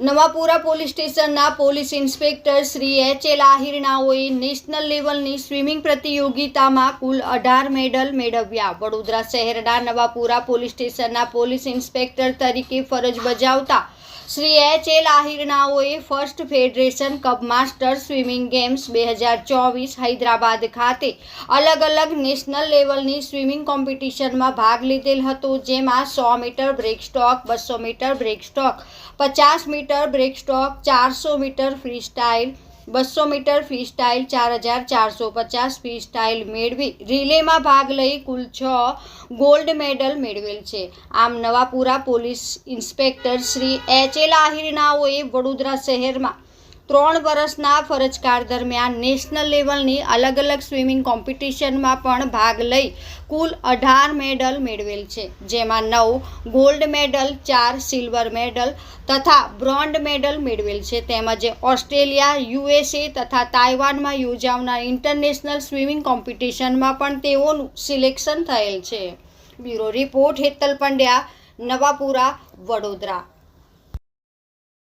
Navapura police સ્ટેશનના police inspector Shri H L આહિરનાઓએ national લેવલની swimming પ્રતિયોગિતામાં કુલ અઢાર મેડલ મેળવ્યા. વડોદરા શહેરના નવાપુરા પોલીસ સ્ટેશનના પોલીસ ઇન્સ્પેક્ટર તરીકે ફરજ બજાવતા Shri H L આહિરનાઓએ first federation cup master swimming games બે હજાર ચોવીસ હૈદરાબાદ ખાતે અલગ અલગ નેશનલ લેવલની સ્વિમિંગ કોમ્પિટિશનમાં ભાગ લીધેલ હતો, જેમાં સો મીટર બ્રેક સ્ટોક બસો મીટર બ્રેક સ્ટોક પચાસ મીટર બ્રેક સ્ટોક ચારસો મીટર ફ્રી સ્ટાઇલ બસો મીટર ફ્રી સ્ટાઇલ ચાર હજાર ચારસો પચાસ ફ્રી સ્ટાઇલ મેળવી રિલેમાં ભાગ લઈ કુલ છ ગોલ્ડ મેડલ મેળવેલ છે. આમ Navapura police inspector Shri H L આહિરનાઓએ Vadodara શહેરમાં ત્રણ વર્ષના ફરજકાળ દરમિયાન નેશનલ લેવલની અલગ અલગ સ્વિમિંગ કોમ્પિટિશનમાં પણ ભાગ લઈ કુલ અઢાર મેડલ મેળવેલ છે, જેમાં નવ ગોલ્ડ મેડલ, ચાર સિલ્વર મેડલ તથા બ્રોન્ઝ મેડલ મેળવેલ છે. તેમજ ઓસ્ટ્રેલિયા, યુએસએ તથા તાઇવાનમાં યોજાનાર ઇન્ટરનેશનલ સ્વિમિંગ કોમ્પિટિશનમાં પણ તેઓનું સિલેક્શન થયેલ છે. Bureau report Hetal Pandya, Navapura, Vadodara.